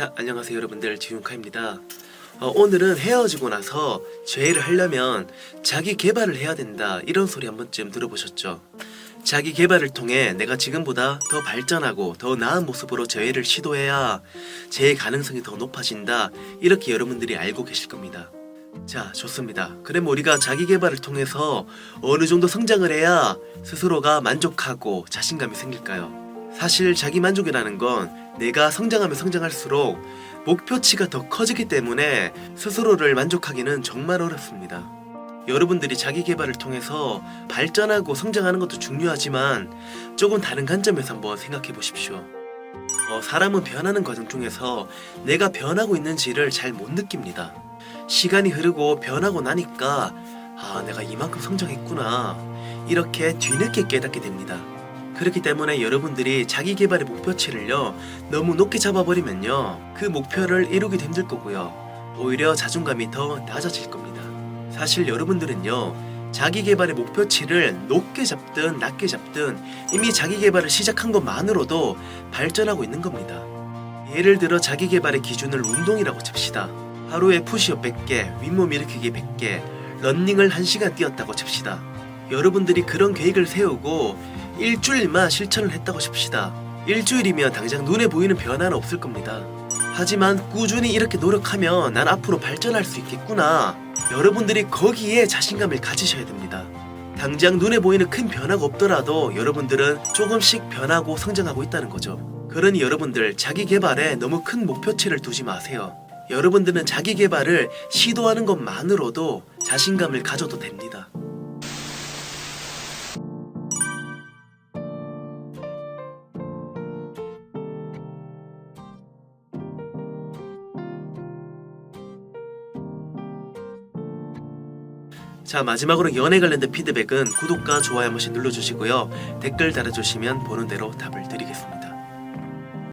자, 안녕하세요 여러분들 지훈카입니다. 어, 오늘은 헤어지고 나서 죄를 하려면 자기 개발을 해야 된다 이런 소리 한 번쯤 들어보셨죠? 자기 개발을 통해 내가 지금보다 더 발전하고 더 나은 모습으로 재회를 시도해야 재해 가능성이 더 높아진다 이렇게 여러분들이 알고 계실 겁니다. 자, 좋습니다. 그럼 우리가 자기 개발을 통해서 어느 정도 성장을 해야 스스로가 만족하고 자신감이 생길까요? 사실 자기 만족이라는 건 내가 성장하면 성장할수록 목표치가 더 커지기 때문에 스스로를 만족하기는 정말 어렵습니다. 여러분들이 자기 개발을 통해서 발전하고 성장하는 것도 중요하지만 조금 다른 관점에서 한번 생각해 보십시오. 어, 사람은 변하는 과정 중에서 내가 변하고 있는지를 잘 못 느낍니다. 시간이 흐르고 변하고 나니까 아, 내가 이만큼 성장했구나. 이렇게 뒤늦게 깨닫게 됩니다. 그렇기 때문에 여러분들이 자기 개발의 목표치를요, 너무 높게 잡아버리면요, 그 목표를 이루기도 힘들 거고요. 오히려 자존감이 더 낮아질 겁니다. 사실 여러분들은요, 자기 개발의 목표치를 높게 잡든 낮게 잡든 이미 자기 개발을 시작한 것만으로도 발전하고 있는 겁니다. 예를 들어 자기 개발의 기준을 운동이라고 칩시다. 하루에 푸시업 100개, 윗몸 일으키기 100개, 런닝을 1시간 뛰었다고 칩시다. 여러분들이 그런 계획을 세우고 일주일만 실천을 했다고 칩시다. 일주일이면 당장 눈에 보이는 변화는 없을 겁니다. 하지만 꾸준히 이렇게 노력하면 난 앞으로 발전할 수 있겠구나. 여러분들이 거기에 자신감을 가지셔야 됩니다. 당장 눈에 보이는 큰 변화가 없더라도 여러분들은 조금씩 변하고 성장하고 있다는 거죠. 그러니 여러분들 자기 개발에 너무 큰 목표치를 두지 마세요. 여러분들은 자기 개발을 시도하는 것만으로도 자신감을 가져도 됩니다. 자 마지막으로 연애 관련된 피드백은 구독과 좋아요 한 번씩 눌러주시고요 댓글 달아주시면 보는 대로 답을 드리겠습니다.